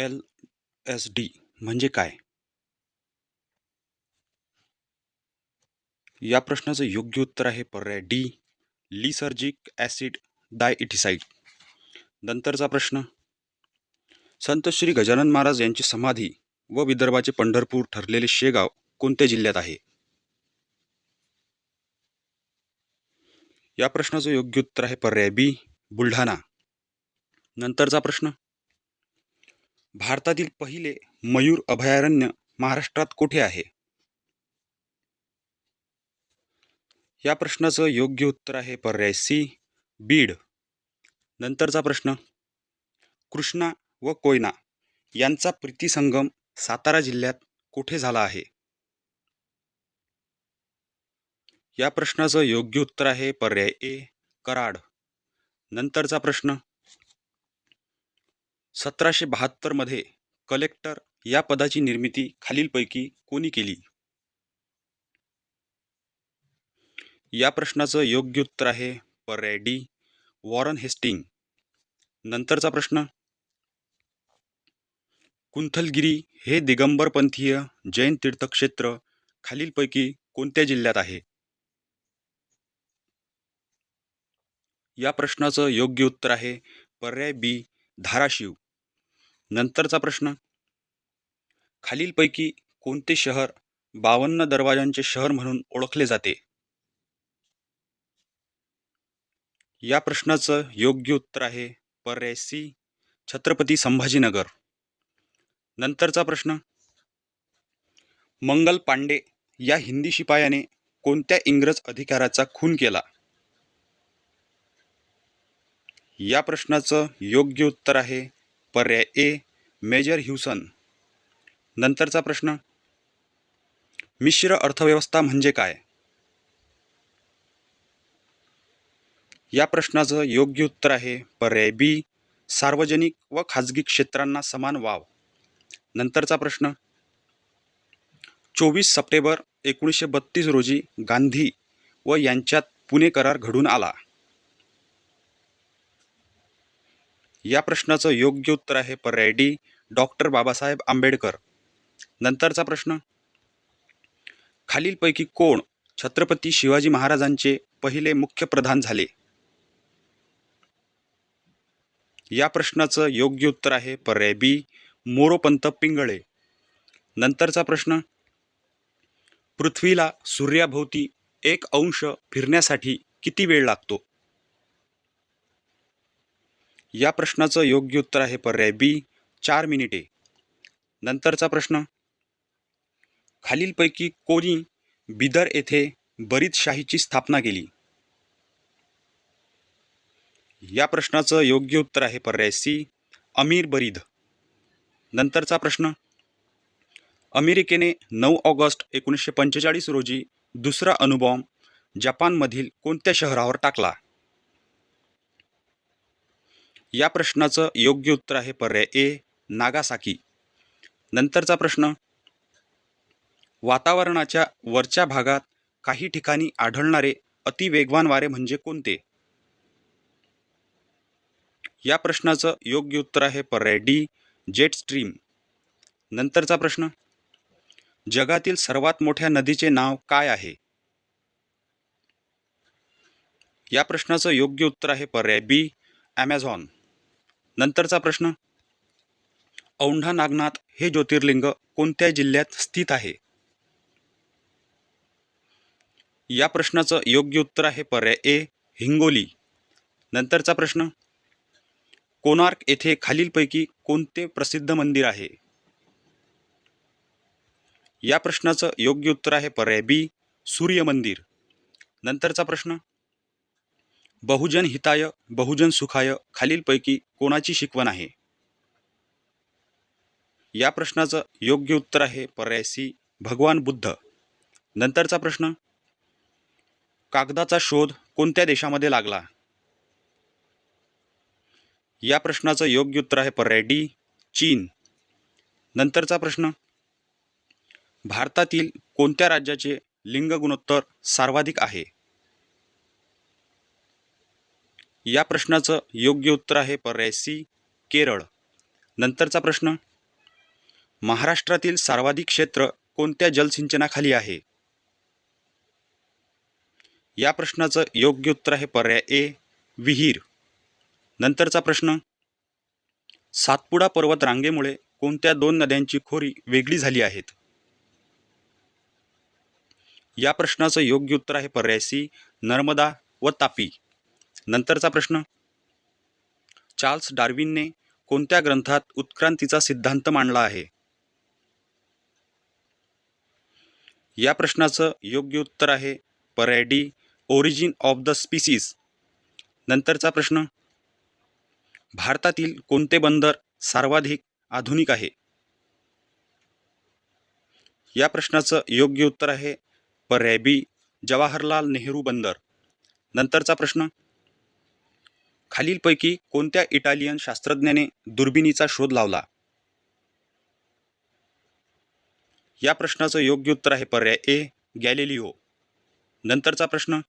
L S D म्हणजे काय? या प्रश्नाचं योग्य उत्तर आहे पर्याय डी लिसर्जिक ॲसिड डायइथिसाइड नंतरचा प्रश्न संत श्री गजानन महाराज यांची समाधी व विदर्भाचे पंढरपूर ठरलेले शेगाव कोणत्या जिल्ह्यात आहे? या प्रश्नाचं योग्य उत्तर आहे पर्याय बी बुलढाणा. नंतरचा प्रश्न भारतातील पहिले मयूर अभयारण्य महाराष्ट्रात कुठे आहे? या प्रश्नाचं योग्य उत्तर आहे पर्याय सी बीड. नंतरचा प्रश्न. कृष्णा व कोयना यांचा प्रीतीसंगम सातारा जिल्ह्यात कुठे झाला आहे? या प्रश्नाचं योग्य उत्तर आहे पर्याय ए कराड. नंतरचा प्रश्न. सतराशे बहात्तरमध्ये कलेक्टर या पदाची निर्मिती खालीलपैकी कोणी केली? या प्रश्नाचं योग्य उत्तर आहे पर्याय डी वॉरन हेस्टिंग. नंतरचा प्रश्न कुंथलगिरी हे दिगंबरपंथीय जैन तीर्थक्षेत्र खालीलपैकी कोणत्या जिल्ह्यात आहे? या प्रश्नाचं योग्य उत्तर आहे पर्याय बी धाराशिव. नंतरचा प्रश्न. खालीलपैकी कोणते शहर बावन्न दरवाजांचे शहर म्हणून ओळखले जाते? या प्रश्नाचं योग्य उत्तर आहे पर्याय सी छत्रपती संभाजीनगर. नंतरचा प्रश्न. मंगल पांडे या हिंदी शिपायाने कोणत्या इंग्रज अधिकाऱ्याचा खून केला? या प्रश्नाचं योग्य उत्तर आहे पर्याय ए मेजर ह्युसन. नंतरचा प्रश्न मिश्र अर्थव्यवस्था म्हणजे काय? या प्रश्नाचं योग्य उत्तर आहे पर्याय बी सार्वजनिक व खाजगी क्षेत्रांना समान वाव. नंतरचा प्रश्न चोवीस सप्टेंबर एकोणीसशे बत्तीस रोजी गांधी व यांच्यात पुणे करार घडून आला. या प्रश्नाचं योग्य उत्तर आहे पर्याय. डी. डॉक्टर बाबासाहेब आंबेडकर. नंतरचा प्रश्न. खालीलपैकी कोण छत्रपती शिवाजी महाराजांचे पहिले मुख्य प्रधान झाले? या प्रश्नाचं योग्य उत्तर आहे पर्याय बी. मोरोपंत पिंगळे. नंतरचा प्रश्न. पृथ्वीला सूर्याभोवती एक अंश फिरण्यासाठी किती वेळ लागतो? या प्रश्नाचं योग्य उत्तर आहे पर्याय बी चार मिनिटे. नंतरचा प्रश्न. खालीलपैकी कोणी बिदर येथे बरीदशाहीची स्थापना केली? या प्रश्नाचं योग्य उत्तर आहे पर्याय सी अमीर बरीद. नंतरचा प्रश्न. अमेरिकेने नऊ ऑगस्ट एकोणीसशे पंचेचाळीस रोजी दुसरा अणुबॉम्ब जपानमधील कोणत्या शहरावर टाकला? या प्रश्नाचं योग्य उत्तर आहे पर्याय ए नागासाकी. नंतरचा प्रश्न वातावरणाच्या वरच्या भागात काही ठिकाणी आढळणारे अतिवेगवान वारे म्हणजे कोणते? या प्रश्नाचं योग्य उत्तर आहे पर्याय डी जेट स्ट्रीम. नंतरचा प्रश्न जगातील सर्वात मोठ्या नदीचे नाव काय आहे? या प्रश्नाचं योग्य उत्तर आहे पर्याय बी ॲमेझॉन नंतरचा प्रश्न. औंढा नागनाथ हे ज्योतिर्लिंग कोणत्या जिल्ह्यात स्थित आहे? या प्रश्नाचं योग्य उत्तर आहे पर्याय ए हिंगोली. नंतरचा प्रश्न. कोणार्क येथे खालीलपैकी कोणते प्रसिद्ध मंदिर आहे? या प्रश्नाचं योग्य उत्तर आहे पर्याय बी सूर्य मंदिर नंतरचा प्रश्न. बहुजन हिताय बहुजन सुखाय खालीलपैकी कोणाची शिकवण आहे? या प्रश्नाचं योग्य उत्तर आहे पर्याय सी भगवान बुद्ध. नंतरचा प्रश्न कागदाचा शोध कोणत्या देशामध्ये लागला? या प्रश्नाचं योग्य उत्तर आहे पर्याय डी चीन. नंतरचा प्रश्न भारतातील कोणत्या राज्याचे लिंग गुणोत्तर सर्वाधिक आहे? या प्रश्नाचं योग्य उत्तर आहे पर्याय सी केरळ. नंतरचा प्रश्न महाराष्ट्रातील सर्वाधिक क्षेत्र कोणत्या जलसिंचनाखाली आहे? या प्रश्नाचं योग्य उत्तर आहे पर्याय ए विहीर. नंतरचा प्रश्न सातपुडा पर्वत रांगेमुळे कोणत्या दोन नद्यांची खोरी वेगळी झाली आहेत? या प्रश्नाचं योग्य उत्तर आहे पर्याय सी नर्मदा व तापी. नंतरचा प्रश्न. चार्ल्स डार्विनने कोणत्या ग्रंथात उत्क्रांतीचा सिद्धांत मांडला आहे? या प्रश्नाचं योग्य उत्तर आहे परॅडी ओरिजिन ऑफ द स्पीसीज. नंतरचा प्रश्न. भारतातील कोणते बंदर सर्वाधिक आधुनिक आहे? या प्रश्नाचं योग्य उत्तर आहे परॅबी जवाहरलाल नेहरू बंदर. नंतरचा प्रश्न. खालीलपैकी कोणत्या इटालियन शास्त्रज्ञाने दुर्बिणीचा शोध लावला? या प्रश्नाचं योग्य उत्तर आहे पर्याय ए गॅलेलिओ. नंतरचा प्रश्न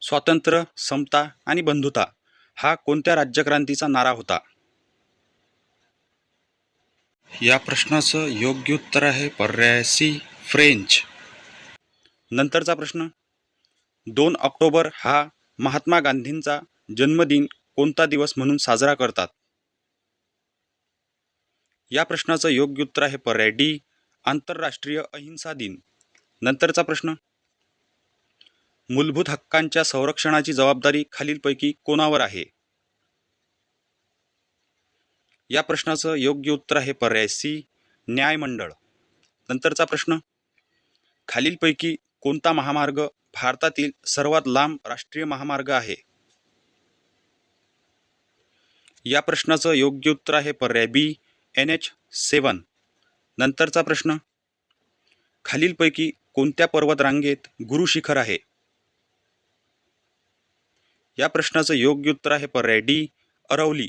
स्वातंत्र्य समता आणि बंधुता हा कोणत्या राज्यक्रांतीचा नारा होता? या प्रश्नाचं योग्य उत्तर आहे पर्याय सी फ्रेंच. नंतरचा प्रश्न दोन ऑक्टोबर हा महात्मा गांधींचा जन्मदिन कोणता दिवस म्हणून साजरा करतात? या प्रश्नाचं योग्य उत्तर आहे पर्याय डी आंतरराष्ट्रीय अहिंसा दिन. नंतरचा प्रश्न मूलभूत हक्कांच्या संरक्षणाची जबाबदारी खालीलपैकी कोणावर आहे? या प्रश्नाचं योग्य उत्तर आहे पर्याय सी न्यायमंडळ. नंतरचा प्रश्न खालीलपैकी कोणता महामार्ग भारतातील सर्वात लांब राष्ट्रीय महामार्ग आहे? या प्रश्नाचं योग्य उत्तर आहे पर्याय बी एन एच सेवन. नंतरचा प्रश्न. खालीलपैकी कोणत्या पर्वतरांगेत गुरु शिखर आहे? या प्रश्नाचं योग्य उत्तर आहे पर्याय डी अरवली.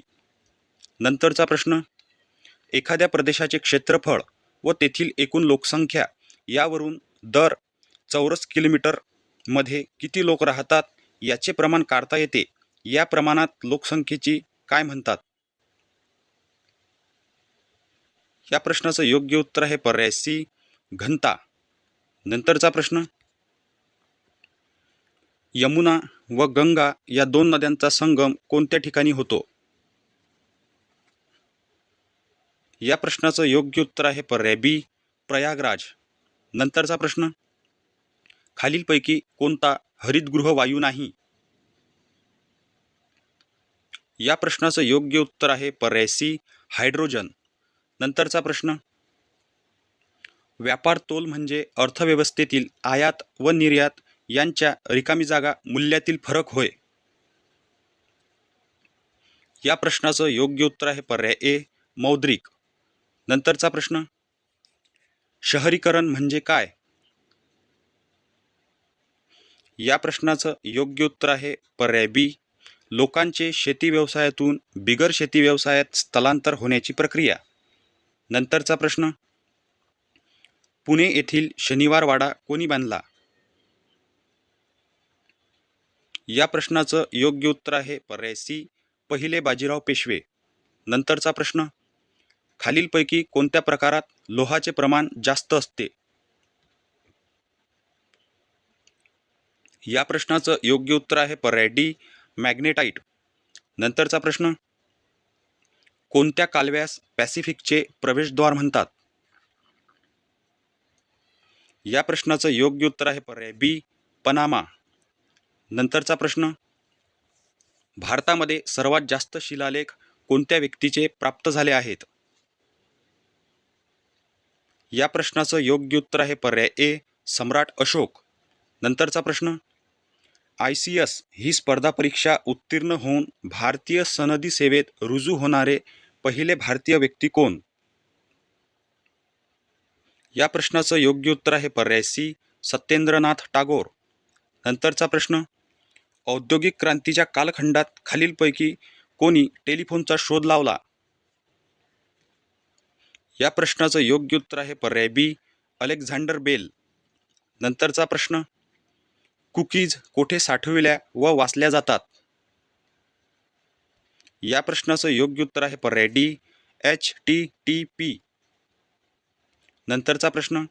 नंतरचा प्रश्न. एखाद्या प्रदेशाचे क्षेत्रफळ व तेथील एकूण लोकसंख्या यावरून दर चौरस किलोमीटरमध्ये किती लोक राहतात याचे प्रमाण काढता येते. या प्रमाणात लोकसंख्येची काय म्हणतात? या प्रश्नाचं योग्य उत्तर आहे पर्याय सी घनता. नंतरचा प्रश्न. यमुना व गंगा या दोन नद्यांचा संगम कोणत्या ठिकाणी होतो? या प्रश्नाचं योग्य उत्तर आहे पर्याय बी प्रयागराज. नंतरचा प्रश्न. खालीलपैकी कोणता हरितगृह वायू नाही? या प्रश्नाचं योग्य उत्तर आहे पर्याय सी हायड्रोजन. नंतरचा प्रश्न. व्यापार तोल म्हणजे अर्थव्यवस्थेतील आयात व निर्यात यांच्या रिकामी जागा मूल्यातील फरक होय. या प्रश्नाचं योग्य उत्तर आहे पर्याय ए मौद्रिक. नंतरचा प्रश्न. शहरीकरण म्हणजे काय? या प्रश्नाचं योग्य उत्तर आहे पर्याय बी लोकांचे शेती व्यवसायातून बिगर शेती व्यवसायात स्थलांतर होण्याची प्रक्रिया. नंतरचा प्रश्न. पुणे येथील शनिवारवाडा कोणी बांधला? या प्रश्नाचं योग्य उत्तर आहे पर्याय सी पहिले बाजीराव पेशवे. नंतरचा प्रश्न. खालीलपैकी कोणत्या प्रकारात लोहाचे प्रमाण जास्त असते? या प्रश्नाचं योग्य उत्तर आहे पर्याय डी मॅग्नेटाईट नंतरचा प्रश्न. कोणत्या कालव्यास पॅसिफिकचे प्रवेशद्वार म्हणतात? या प्रश्नाचं योग्य उत्तर आहे पर्याय बी पनामा. नंतरचा प्रश्न. भारतामध्ये सर्वात जास्त शिलालेख कोणत्या व्यक्तीचे प्राप्त झाले आहेत? या प्रश्नाचं योग्य उत्तर आहे पर्याय ए सम्राट अशोक. नंतरचा प्रश्न. आय सी एस ही स्पर्धा परीक्षा उत्तीर्ण होऊन भारतीय सनदी सेवेत रुजू होणारे पहिले भारतीय व्यक्ती कोण? या प्रश्नाचं योग्य उत्तर आहे पर्याय सी सत्येंद्रनाथ टागोर. नंतरचा प्रश्न औद्योगिक क्रांतीच्या कालखंडात खालीलपैकी कोणी टेलिफोनचा शोध लावला? या प्रश्नाचं योग्य उत्तर आहे पर्याय बी अलेक्झांडर बेल. नंतरचा प्रश्न कुकीज कोठे साठविल्या व वाचल्या जातात? या प्रश्नाचं योग्य उत्तर आहे पर्याय D H T T P. नंतरचा प्रश्न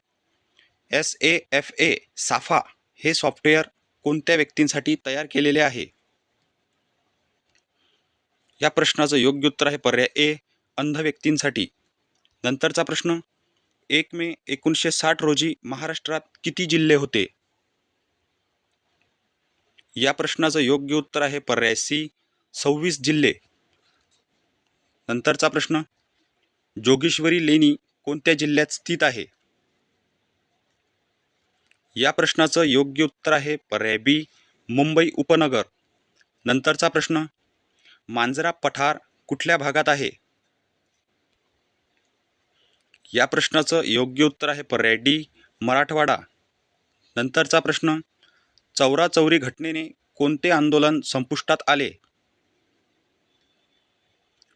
एस ए एफ ए साफा हे सॉफ्टवेअर कोणत्या व्यक्तींसाठी तयार केलेले आहे? या प्रश्नाचं योग्य उत्तर आहे पर्याय ए अंध व्यक्तींसाठी नंतरचा प्रश्न एक मे एकोणीसशे साठ रोजी महाराष्ट्रात किती जिल्हे होते? या प्रश्नाचं योग्य उत्तर आहे पर्याय सी सव्वीस जिल्हे. नंतरचा प्रश्न जोगेश्वरी लेणी कोणत्या जिल्ह्यात स्थित आहे? या प्रश्नाचं योग्य उत्तर आहे पर्याय बी मुंबई उपनगर. नंतरचा प्रश्न मांजरा पठार कुठल्या भागात आहे? या प्रश्नाचं योग्य उत्तर आहे पर्याय डी मराठवाडा. नंतरचा प्रश्न चौराचौरी घटनेने कोणते आंदोलन संपुष्टात आले?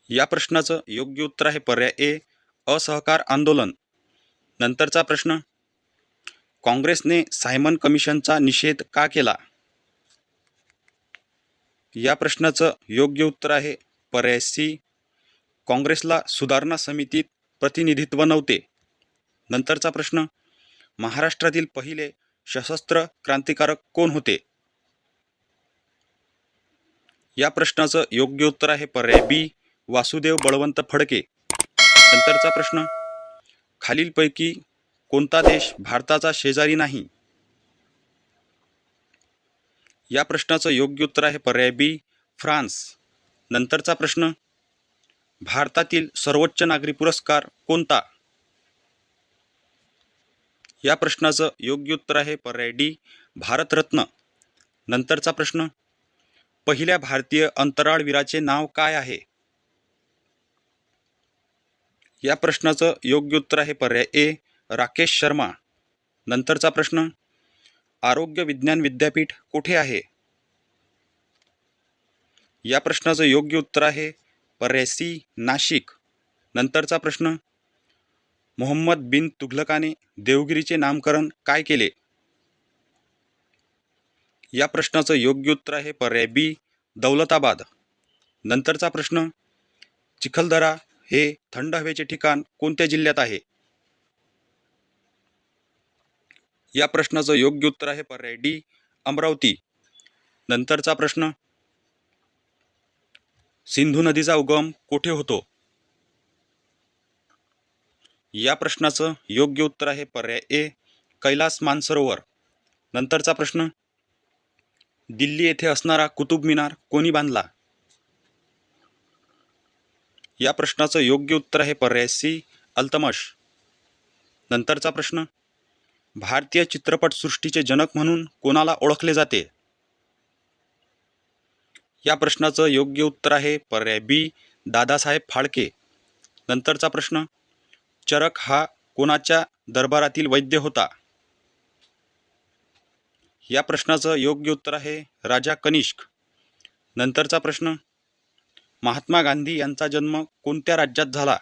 या प्रश्नाचं योग्य उत्तर आहे पर्याय ए असहकार आंदोलन. नंतरचा प्रश्न काँग्रेसने सायमन कमिशनचा निषेध का केला? या प्रश्नाचं योग्य उत्तर आहे पर्याय सी काँग्रेसला सुधारणा समितीत प्रतिनिधित्व नव्हते. नंतरचा प्रश्न महाराष्ट्रातील पहिले सशस्त्र क्रांतिकारक कोण होते? या प्रश्नाचं योग्य उत्तर आहे पर्याय बी वासुदेव बळवंत फडके. नंतरचा प्रश्न खालीलपैकी कोणता देश भारताचा शेजारी नाही? या प्रश्नाचं योग्य उत्तर आहे पर्याय बी फ्रान्स. नंतरचा प्रश्न भारतातील सर्वोच्च नागरी पुरस्कार कोणता? या प्रश्नाचं योग्य उत्तर आहे पर्याय डी भारतरत्न. नंतरचा प्रश्न पहिल्या भारतीय अंतराळवीराचे नाव काय आहे? या प्रश्नाचं योग्य उत्तर आहे पर्याय ए राकेश शर्मा. नंतरचा प्रश्न आरोग्य विज्ञान विद्यापीठ कुठे आहे? या प्रश्नाचं योग्य उत्तर आहे पर्याय सी नाशिक. नंतरचा प्रश्न मोहम्मद बिन तुघलकाने देवगिरीचे नामकरण काय केले? या प्रश्नाचं योग्य उत्तर आहे पर्याय बी दौलताबाद. नंतरचा प्रश्न चिखलदरा हे थंड हवेचे ठिकाण कोणत्या जिल्ह्यात आहे? या प्रश्नाचं योग्य उत्तर आहे पर्याय डी अमरावती. नंतरचा प्रश्न सिंधू नदीचा उगम कोठे होतो? या प्रश्नाचं योग्य उत्तर आहे पर्याय ए कैलास मानसरोवर. नंतरचा प्रश्न दिल्ली येथे असणारा कुतुब मिनार कोणी बांधला? या प्रश्नाचं योग्य उत्तर आहे पर्याय सी अल्तमश. नंतरचा प्रश्न भारतीय चित्रपटसृष्टीचे जनक म्हणून कोणाला ओळखले जाते? या प्रश्नाचं योग्य उत्तर आहे पर्याय बी दादासाहेब फाळके. नंतरचा प्रश्न चरक हा कोणाच्या दरबारातील वैद्य होता? या प्रश्नाचं योग्य उत्तर आहे राजा कनिष्क. नंतरचा प्रश्न महात्मा गांधी यांचा जन्म कोणत्या राज्यात झाला?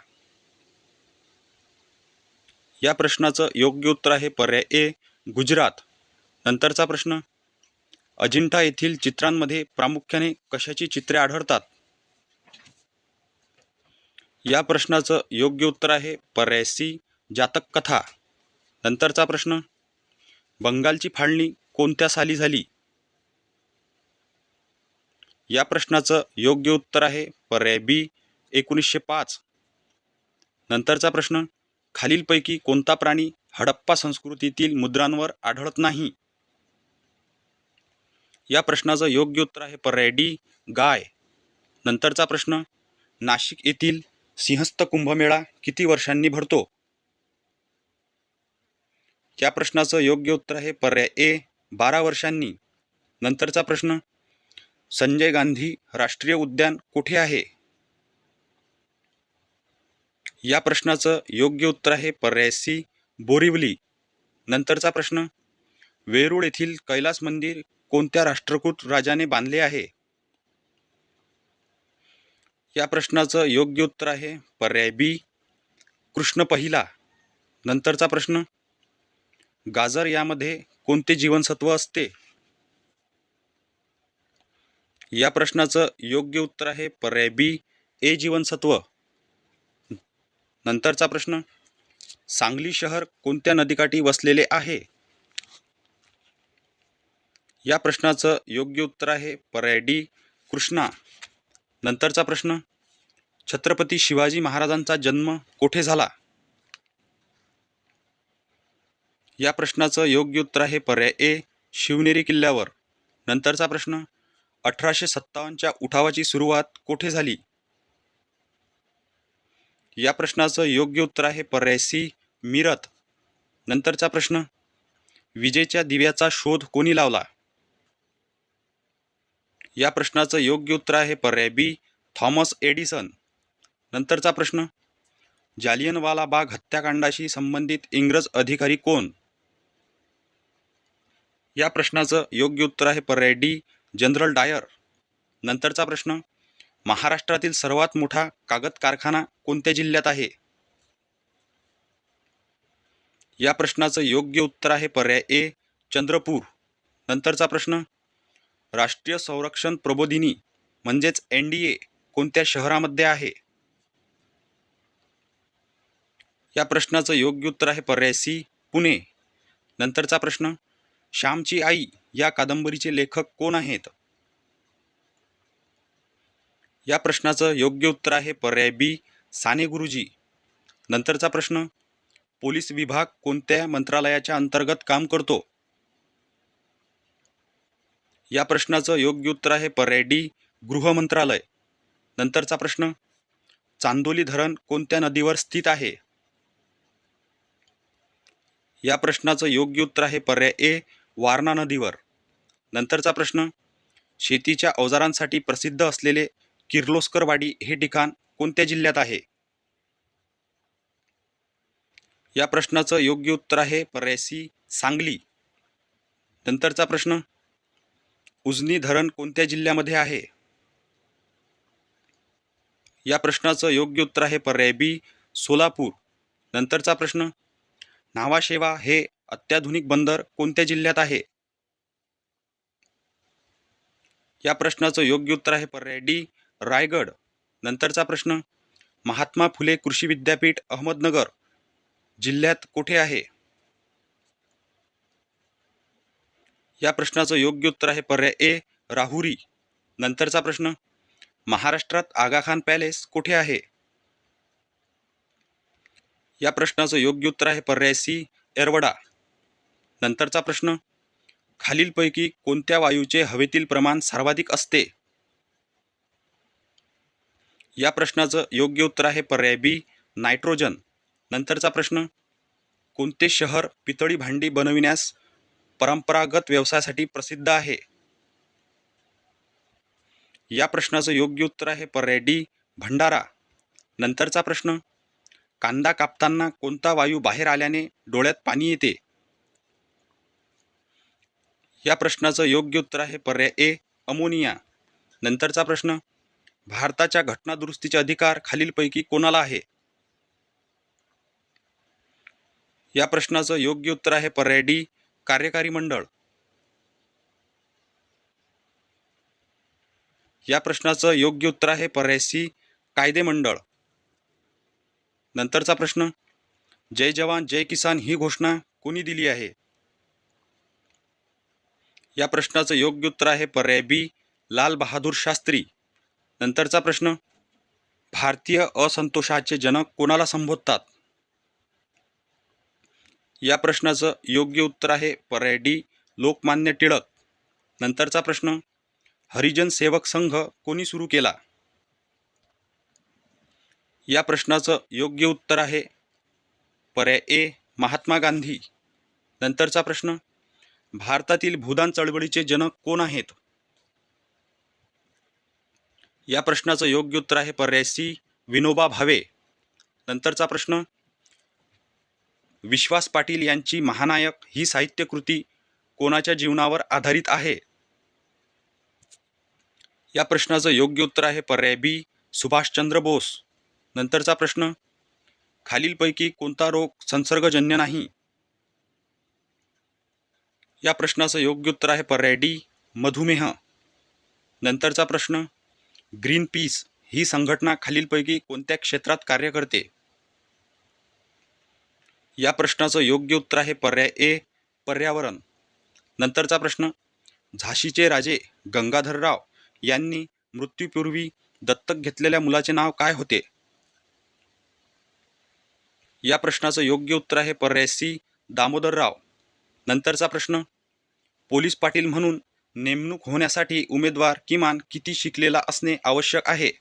या प्रश्नाचं योग्य उत्तर आहे पर्याय ए गुजरात. नंतरचा प्रश्न अजिंठा येथील चित्रांमध्ये प्रामुख्याने कशाची चित्रे आढळतात? या प्रश्नाचं योग्य उत्तर आहे पर्याय सी जातक कथा. नंतरचा प्रश्न बंगालची फाळणी कोणत्या साली झाली? या प्रश्नाचं योग्य उत्तर आहे पर्याय बी एकोणीसशे पाच. नंतरचा प्रश्न खालीलपैकी कोणता प्राणी हडप्पा संस्कृतीतील मुद्रांवर आढळत नाही? या प्रश्नाचं योग्य उत्तर आहे पर्याय डी गाय. नंतरचा प्रश्न नाशिक येथील सिंहस्थ कुंभमेळा किती वर्षांनी भरतो? या प्रश्नाचं योग्य उत्तर आहे पर्याय ए बारा वर्षांनी. नंतरचा प्रश्न संजय गांधी राष्ट्रीय उद्यान कुठे आहे? या प्रश्नाचं योग्य उत्तर आहे पर्याय सी बोरिवली. नंतरचा प्रश्न वेरूळ येथील कैलास मंदिर कोणत्या राष्ट्रकूट राजाने बांधले आहे? या प्रश्नाचं योग्य उत्तर आहे. पर्याय बी. कृष्ण पहिला. नंतरचा प्रश्न. गाजर यामध्ये कोणते जीवनसत्व असते? या प्रश्नाचं योग्य उत्तर आहे. पर्याय बी. ए जीवनसत्व. नंतरचा प्रश्न. सांगली शहर कोणत्या नदीकाठी वसलेले आहे? या प्रश्नाचं योग्य उत्तर आहे. पर्याय डी. कृष्णा. नंतरचा प्रश्न छत्रपती शिवाजी महाराजांचा जन्म कोठे झाला? या प्रश्नाचं योग्य उत्तर आहे पर्याय ए शिवनेरी किल्ल्यावर. नंतरचा प्रश्न अठराशे सत्तावन्नच्या उठावाची सुरुवात कोठे झाली? या प्रश्नाचं योग्य उत्तर आहे पर्याय सी मिरत नंतरचा प्रश्न विजेच्या दिव्याचा शोध कोणी लावला? या प्रश्नाचं योग्य उत्तर आहे पर्याय बी थॉमस एडिसन. नंतरचा प्रश्न जालियनवाला बाग हत्याकांडाशी संबंधित इंग्रज अधिकारी कोण? या प्रश्नाचं योग्य उत्तर आहे पर्याय डी जनरल डायर. नंतरचा प्रश्न महाराष्ट्रातील सर्वात मोठा कागद कारखाना कोणत्या जिल्ह्यात आहे? या प्रश्नाचं योग्य उत्तर आहे पर्याय ए चंद्रपूर. नंतरचा प्रश्न राष्ट्रीय संरक्षण प्रबोधिनी म्हणजेच एन डी ए कोणत्या शहरामध्ये आहे? या प्रश्नाचं योग्य उत्तर आहे पर्याय सी पुणे. नंतरचा प्रश्न श्यामची आई या कादंबरीचे लेखक कोण आहेत? या प्रश्नाचं योग्य उत्तर आहे पर्याय बी साने गुरुजी. नंतरचा प्रश्न पोलीस विभाग कोणत्या मंत्रालयाच्या अंतर्गत काम करतो? या प्रश्नाचं योग्य उत्तर आहे पर्याय डी नंतरचा प्रश्न चांदोली धरण कोणत्या नदीवर स्थित आहे? या प्रश्नाचं योग्य उत्तर आहे पर्याय ए वारणा नदीवर. नंतरचा प्रश्न शेतीच्या अवजारांसाठी प्रसिद्ध असलेले किर्लोस्करवाडी हे ठिकाण कोणत्या जिल्ह्यात आहे? या प्रश्नाचं योग्य उत्तर आहे पर्याय सी सांगली. नंतरचा प्रश्न उजनी धरण कोणत्या जिल्ह्यामध्ये आहे? या प्रश्नाचं योग्य उत्तर आहे पर्याय बी सोलापूर. नंतरचा प्रश्न नावाशेवा हे अत्याधुनिक बंदर कोणत्या जिल्ह्यात आहे? या प्रश्नाचं योग्य उत्तर आहे पर्याय डी रायगड. नंतरचा प्रश्न महात्मा फुले कृषी विद्यापीठ अहमदनगर जिल्ह्यात कुठे आहे? या प्रश्नाचं योग्य उत्तर आहे पर्याय ए राहुरी. नंतरचा प्रश्न महाराष्ट्रात आगाखान पॅलेस कुठे आहे? या प्रश्नाचं योग्य उत्तर आहे पर्याय सी एरवडा. नंतरचा प्रश्न खालीलपैकी कोणत्या वायूचे हवेतील प्रमाण सर्वाधिक असते? या प्रश्नाचं योग्य उत्तर आहे पर्याय बी नायट्रोजन. नंतरचा प्रश्न कोणते शहर पितळी भांडी बनविण्यास परंपरागत व्यवसायासाठी प्रसिद्ध आहे. या प्रश्नाचं योग्य उत्तर आहे पर्याय भंडारा. नंतरचा प्रश्न कांदा कापताना कोणता वायू बाहेर आल्याने डोळ्यात पाणी येते? या प्रश्नाचं योग्य उत्तर आहे पर्याय ए अमोनिया. नंतरचा प्रश्न भारताच्या घटनादुरुस्तीचे अधिकार खालीलपैकी कोणाला आहे? या प्रश्नाचं योग्य उत्तर आहे पर्याय डी कार्यकारी मंडळ. या प्रश्नाचं योग्य उत्तर आहे पर्याय सी कायदे मंडळ. नंतरचा प्रश्न जय जवान जय किसान ही घोषणा कोणी दिली आहे? या प्रश्नाचं योग्य उत्तर आहे पर्याय बी लाल बहादूर शास्त्री. नंतरचा प्रश्न भारतीय असंतोषाचे जनक कोणाला संबोधतात? या प्रश्नाचं योग्य उत्तर आहे पर्याय डी लोकमान्य टिळक. नंतरचा प्रश्न हरिजन सेवक संघ कोणी सुरू केला? या प्रश्नाचं योग्य उत्तर आहे पर्याय ए महात्मा गांधी. नंतरचा प्रश्न भारतातील भूदान चळवळीचे जनक कोण आहेत? या प्रश्नाचं योग्य उत्तर आहे पर्याय सी विनोबा भावे. नंतरचा प्रश्न विश्वास पाटील यांची महानायक ही साहित्यकृती कोणाच्या जीवनावर आधारित आहे? या प्रश्नाचं योग्य उत्तर आहे पर्याय बी सुभाषचंद्र बोस. नंतरचा प्रश्न खालीलपैकी कोणता रोग संसर्गजन्य नाही? या प्रश्नाचं योग्य उत्तर आहे पर्याय डी मधुमेह. नंतरचा प्रश्न ग्रीन पीस ही संघटना खालीलपैकी कोणत्या क्षेत्रात कार्य करते? या प्रश्नाचं योग्य उत्तर आहे पर्याय ए पर्यावरण. नंतरचा प्रश्न झाशीचे राजे गंगाधरराव यांनी मृत्यूपूर्वी दत्तक घेतलेल्या मुलाचे नाव काय होते? या प्रश्नाचं योग्य उत्तर आहे पर्याय सी दामोदरराव नंतरचा प्रश्न पोलीस पाटील म्हणून नेमणूक होण्यासाठी उमेदवार किमान किती शिकलेला असणे आवश्यक आहे?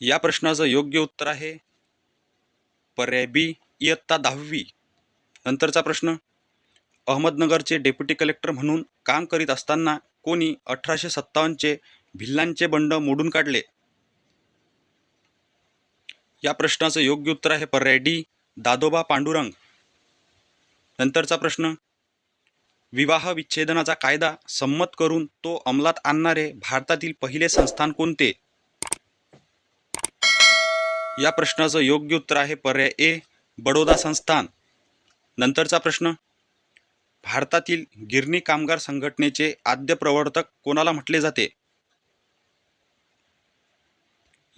या प्रश्नाचं योग्य उत्तर आहे पर्याय बी इयत्ता दहावी. नंतरचा प्रश्न. अहमदनगरचे डेप्युटी कलेक्टर म्हणून काम करीत असताना कोणी अठराशे सत्तावन्नचे भिल्लांचे बंड मोडून काढले? या प्रश्नाचं योग्य उत्तर आहे पर्याय डी दादोबा पांडुरंग. नंतरचा प्रश्न. विवाह विच्छेदनाचा कायदा संमत करून तो अंमलात आणणारे भारतातील पहिले संस्थान कोणते? या प्रश्नाचं योग्य उत्तर आहे पर्याय ए बडोदा संस्थान. नंतरचा प्रश्न भारतातील गिरणी कामगार संघटनेचे आद्य प्रवर्तक कोणाला म्हटले जाते?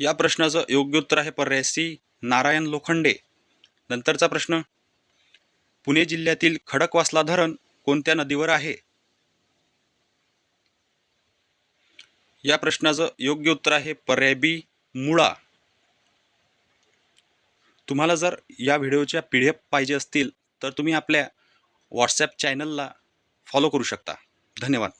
या प्रश्नाचं योग्य उत्तर आहे पर्याय सी नारायण लोखंडे. नंतरचा प्रश्न पुणे जिल्ह्यातील खडकवासला धरण कोणत्या नदीवर आहे? या प्रश्नाचं योग्य उत्तर आहे पर्याय बी मुळा. तुम्हाला जर या व्हिडिओच्या पी डी एफ पाहिजे असतील तर तुम्ही आपल्या व्हॉट्सॲप चॅनलला फॉलो करू शकता. धन्यवाद.